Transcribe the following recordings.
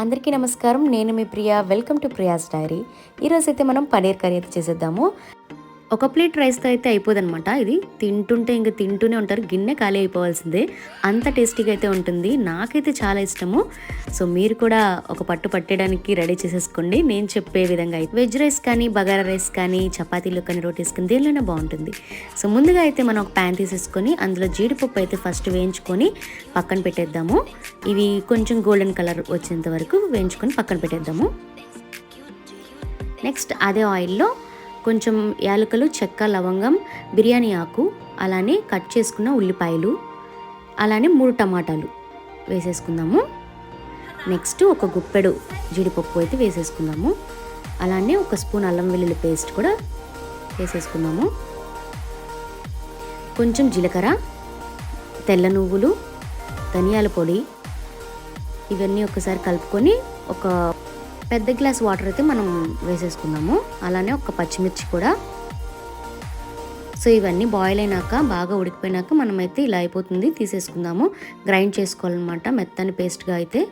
అందరికీ నమస్కారం. నేను మీ Priya. Welcome to Priya's diary. ఈరోజు అయితే మనం పనీర్ కర్రీ అయితే చేసేద్దాము. ఒక ప్లేట్ రైస్తో అయితే అయిపోదనమాట ఇది. తింటుంటే ఇంకా తింటూనే ఉంటారు. గిన్నె ఖాళీ అయిపోవాల్సిందే. అంత టేస్టీగా అయితే ఉంటుంది. నాకైతే చాలా ఇష్టము. సో మీరు కూడా ఒక పట్టు పట్టడానికి రెడీ చేసేసుకోండి. నేను చెప్పే విధంగా అయితే వెజ్ రైస్ కానీ బగారా రైస్ కానీ చపాతీలు కానీ రోటీస్ కానీ దేనిలోనే బాగుంటుంది. సో ముందుగా అయితే మనం ఒక ప్యాన్ తీసేసుకొని అందులో జీడిపప్పు అయితే ఫస్ట్ వేయించుకొని పక్కన పెట్టేద్దాము. ఇవి కొంచెం గోల్డెన్ కలర్ వచ్చేంత వరకు వేయించుకొని పక్కన పెట్టేద్దాము. నెక్స్ట్ అదే ఆయిల్లో కొంచెం యాలకులు చెక్క లవంగం బిర్యానీ ఆకు అలానే కట్ చేసుకున్న ఉల్లిపాయలు అలానే మూడు టమాటాలు వేసేసుకుందాము. నెక్స్ట్ ఒక గుప్పెడు జీడిపప్పు అయితే వేసేసుకుందాము. అలానే ఒక స్పూన్ అల్లం వెల్లుల్లి పేస్ట్ కూడా వేసేసుకుందాము. కొంచెం జీలకర్ర తెల్ల నువ్వులు ధనియాల పొడి ఇవన్నీ ఒకసారి కలుపుకొని ఒక పెద్ద గ్లాస్ వాటర్ అయితే మనం వేసేసుకుందాము. అలానే ఒక పచ్చిమిర్చి కూడా. సో ఇవన్నీ బాయిల్ అయినాక బాగా ఉడికిపోయినాక మనమైతే ఇలా అయిపోతుంది తీసేసుకుందాము. గ్రైండ్ చేసుకోవాలన్నమాట మెత్తని పేస్ట్గా అయితే.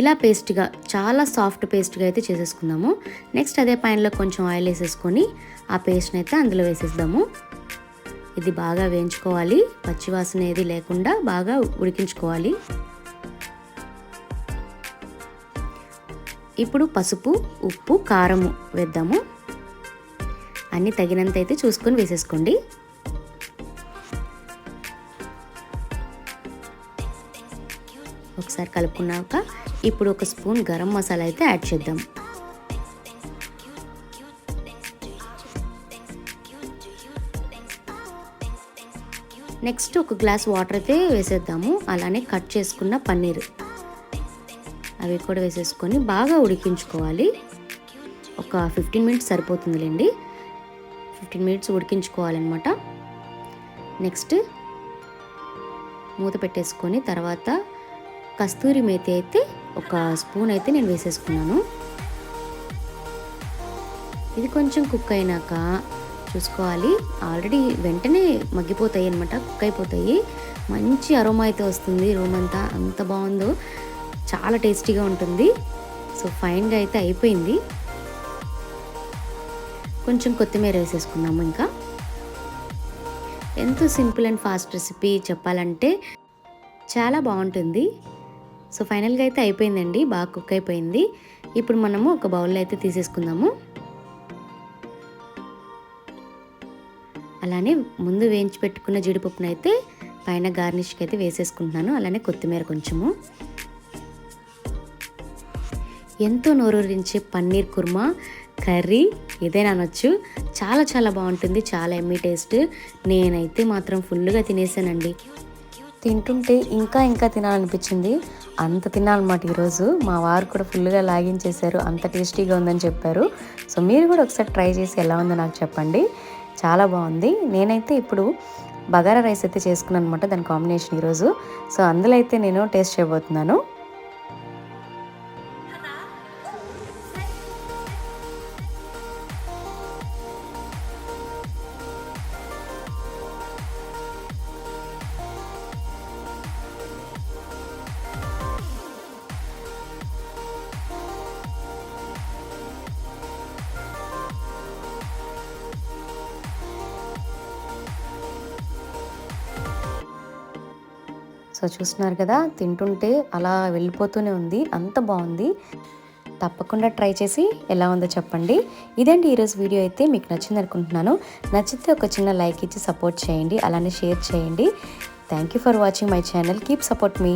ఇలా పేస్ట్గా చాలా సాఫ్ట్ పేస్ట్గా అయితే చేసేసుకుందాము. నెక్స్ట్ అదే పైనలో కొంచెం ఆయిల్ వేసేసుకొని ఆ పేస్ట్ని అయితే అందులో వేసేద్దాము. ఇది బాగా వేయించుకోవాలి పచ్చివాసన ఏది లేకుండా బాగా ఉడికించుకోవాలి. ఇప్పుడు పసుపు ఉప్పు కారము వేద్దాము. అన్నీ తగినంత అయితే చూసుకొని వేసేసుకోండి. ఒకసారి కలుపుకున్నాక ఇప్పుడు ఒక స్పూన్ గరం మసాలా అయితే యాడ్ చేద్దాం. నెక్స్ట్ ఒక గ్లాస్ వాటర్ అయితే వేసేద్దాము. అలానే కట్ చేసుకున్న పన్నీర్. అవి కూడా వేసేసుకొని బాగా ఉడికించుకోవాలి. ఒక ఫిఫ్టీన్ మినిట్స్ సరిపోతుందిలేండి. ఫిఫ్టీన్ మినిట్స్ ఉడికించుకోవాలన్నమాట. నెక్స్ట్ మూత పెట్టేసుకొని తర్వాత కస్తూరి మేతి అయితే ఒక స్పూన్ అయితే నేను వేసేసుకున్నాను. ఇది కొంచెం కుక్ అయినాక చూసుకోవాలి. ఆల్రెడీ వెంటనే మగ్గిపోతాయి అనమాట కుక్ అయిపోతాయి. మంచి అరోమా అయితే వస్తుంది. రూమ్ అంతా అంత బాగుందో. చాలా టేస్టీగా ఉంటుంది. సో ఫైన్గా అయితే అయిపోయింది. కొంచెం కొత్తిమీర వేసేసుకున్నాము ఇంకా. ఎంతో సింపుల్ అండ్ ఫాస్ట్ రెసిపీ చెప్పాలంటే చాలా బాగుంటుంది. సో ఫైనల్గా అయితే అయిపోయిందండి. బాగా కుక్ అయిపోయింది. ఇప్పుడు మనము ఒక బౌల్లో అయితే తీసేసుకుందాము. అలానే ముందు వేయించి పెట్టుకున్న జీడిపప్పునైతే పైన గార్నిష్కి అయితే వేసేసుకుంటున్నాను. అలానే కొత్తిమీర కొంచెము. ఎంతో నోరూరించే పన్నీర్ కుర్మా కర్రీ ఏదైనా అనొచ్చు. చాలా చాలా బాగుంటుంది చాలా ఎమ్మీ టేస్ట్. నేనైతే మాత్రం ఫుల్గా తినేసానండి. తింటుంటే ఇంకా ఇంకా తినాలనిపించింది. అంత తినాలన్నమాట ఈరోజు. మా వారు కూడా ఫుల్గా లాగించేశారు. అంత టేస్టీగా ఉందని చెప్పారు. సో మీరు కూడా ఒకసారి ట్రై చేసి ఎలా ఉందో నాకు చెప్పండి. చాలా బాగుంది. నేనైతే ఇప్పుడు బగారా రైస్ అయితే చేసుకున్నాను అనమాట దాని కాంబినేషన్ ఈరోజు. సో అందులో అయితే నేను టేస్ట్ చేయబోతున్నాను. సో చూస్తున్నారు కదా తింటుంటే అలా వెళ్ళిపోతూనే ఉంది. అంత బాగుంది. తప్పకుండా ట్రై చేసి ఎలా ఉందో చెప్పండి. ఇదండి ఈరోజు వీడియో అయితే మీకు నచ్చింది అనుకుంటున్నాను. నచ్చితే ఒక చిన్న లైక్ ఇచ్చి సపోర్ట్ చేయండి. అలానే షేర్ చేయండి. Thank you for watching my channel keep support me